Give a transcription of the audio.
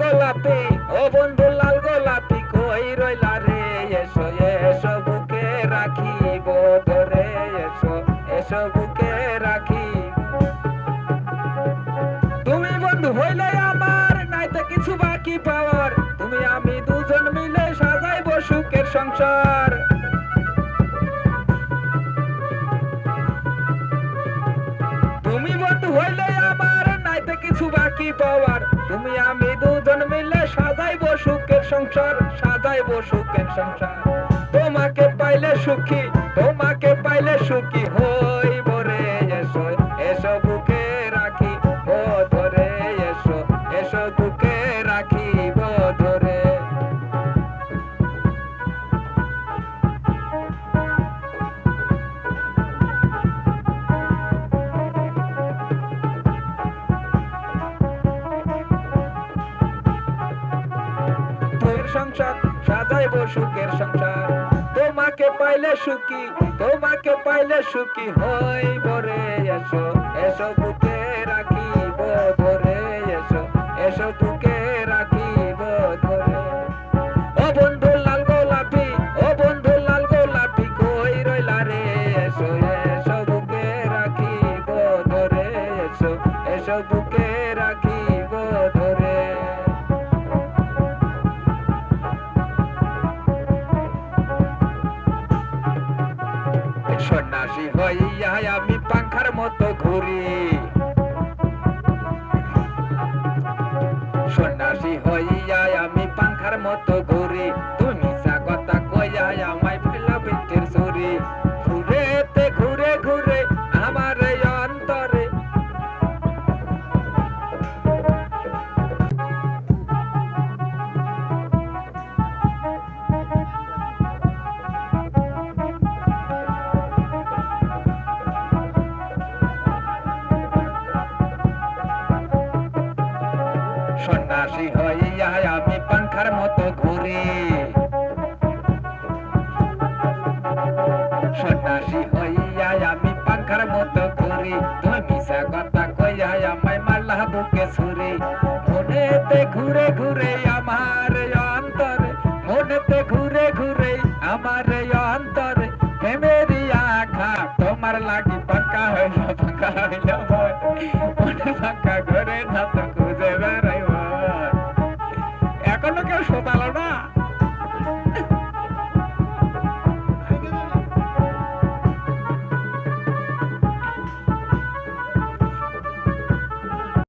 গোলাপি, ও গোলাপি, কই রইলা রে? এসো এসো, বুকে এসো এসো, বুকে রাখি তুমি বন্ধু হইলে আমার, নাইতে কিছু বাকি পাওয়ার তুমি আমি দুজন মিলে সাজাইব সুখের সংসার। তুমি বন্ধু হইলে নাইতে কিছু বাকি পাওয়ার। তুমি আমি দুজন মিলে সাজাই সুখের সংসার সাজাই সুখের সংসার। তোমাকে পাইলে সুখী, তোমাকে পাইলে সুখী হইব রে, এসো এসো সংসার, সাজাইব সুখের সংসার। তোমাকে পাইলে সুখী, তোমাকে পাইলে সুখী হইব রে, এসো এসো বুকে রাখিব ধরে এসো এসো বুকে রাখিব ধরে ও বন্ধু লাল গোলাপি, ও বন্ধু লাল গোলাপি কই রইলা রে, এসো এসো বুকে রাখিব ধরে এসো এসো বুকে রাখিব ধরে সন্ন্যাসী হইয়া আমি পাংখার মতো ঘুরি। সন্ন্যাসী হইয়া আমি পাংখার মতো ঘুরি। তুমি মিশা কথা কইয়া আমায় সন্ন্যাসী হইয়া আমি পাংখার মতো ঘুরি। সন্ন্যাসী হইয়া আমি পাংখার মতো ঘুরি। তুমি মিশা কথা কইয়া আমায় মাল্লা বুকে ছুরি। মনেতে ঘুরে ঘুরে আমার অন্তরে, মনেতে ঘুরে ঘুরে আমার অন্তরে। প্রেমেরই আখা তোমার লাগি পাকা হইল পাকা হইল মন। পাকা ঘরে না তো শোতালো না